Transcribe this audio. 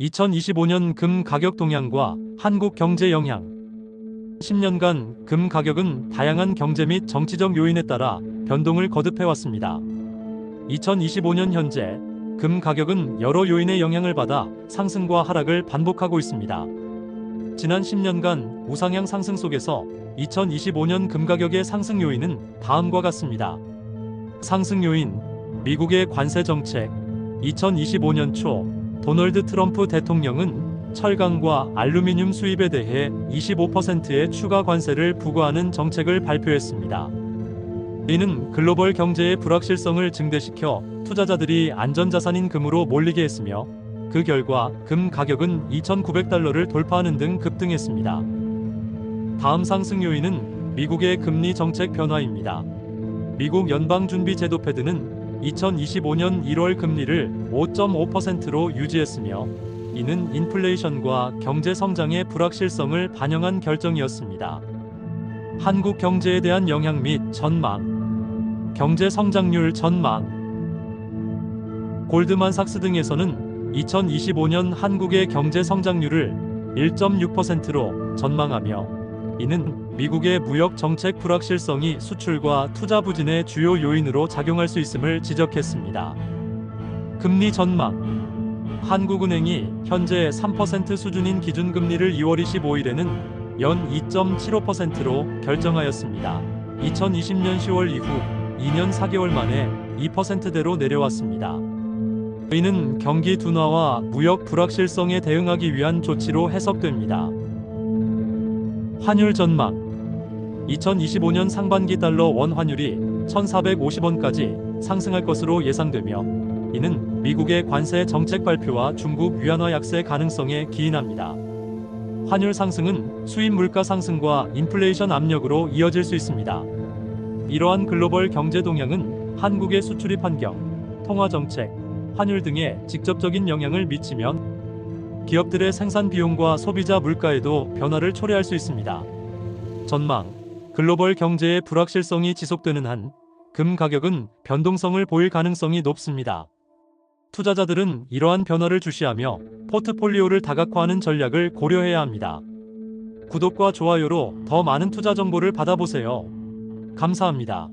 2025년 금 가격 동향과 한국 경제 영향 10년간 금 가격은 다양한 경제 및 정치적 요인에 따라 변동을 거듭해 왔습니다. 2025년 현재 금 가격은 여러 요인의 영향을 받아 상승과 하락을 반복하고 있습니다. 지난 10년간 우상향 상승 속에서 2025년 금 가격의 상승 요인은 다음과 같습니다. 상승 요인 미국의 관세 정책 2025년 초 도널드 트럼프 대통령은 철강과 알루미늄 수입에 대해 25%의 추가 관세를 부과하는 정책을 발표했습니다. 이는 글로벌 경제의 불확실성을 증대시켜 투자자들이 안전자산인 금으로 몰리게 했으며 그 결과 금 가격은 2,900달러를 돌파하는 등 급등했습니다. 다음 상승 요인은 미국의 금리 정책 변화입니다. 미국 연방준비제도 패드는 2025년 1월 금리를 5.5%로 유지했으며 이는 인플레이션과 경제 성장의 불확실성을 반영한 결정이었습니다. 한국 경제에 대한 영향 및 전망 경제 성장률 전망 골드만삭스 등에서는 2025년 한국의 경제 성장률을 1.6%로 전망하며 이는 미국의 무역 정책 불확실성이 수출과 투자 부진의 주요 요인으로 작용할 수 있음을 지적했습니다. 금리 전망 한국은행이 현재 3% 수준인 기준금리를 2월 25일에는 연 2.75%로 결정하였습니다. 2020년 10월 이후 2년 4개월 만에 2%대로 내려왔습니다. 이는 경기 둔화와 무역 불확실성에 대응하기 위한 조치로 해석됩니다. 환율 전망 2025년 상반기 달러 원 환율이 1,450원까지 상승할 것으로 예상되며 이는 미국의 관세 정책 발표와 중국 위안화 약세 가능성에 기인합니다. 환율 상승은 수입 물가 상승과 인플레이션 압력으로 이어질 수 있습니다. 이러한 글로벌 경제 동향은 한국의 수출입 환경, 통화 정책, 환율 등에 직접적인 영향을 미치면 기업들의 생산 비용과 소비자 물가에도 변화를 초래할 수 있습니다. 전망 글로벌 경제의 불확실성이 지속되는 한 금 가격은 변동성을 보일 가능성이 높습니다. 투자자들은 이러한 변화를 주시하며 포트폴리오를 다각화하는 전략을 고려해야 합니다. 구독과 좋아요로 더 많은 투자 정보를 받아보세요. 감사합니다.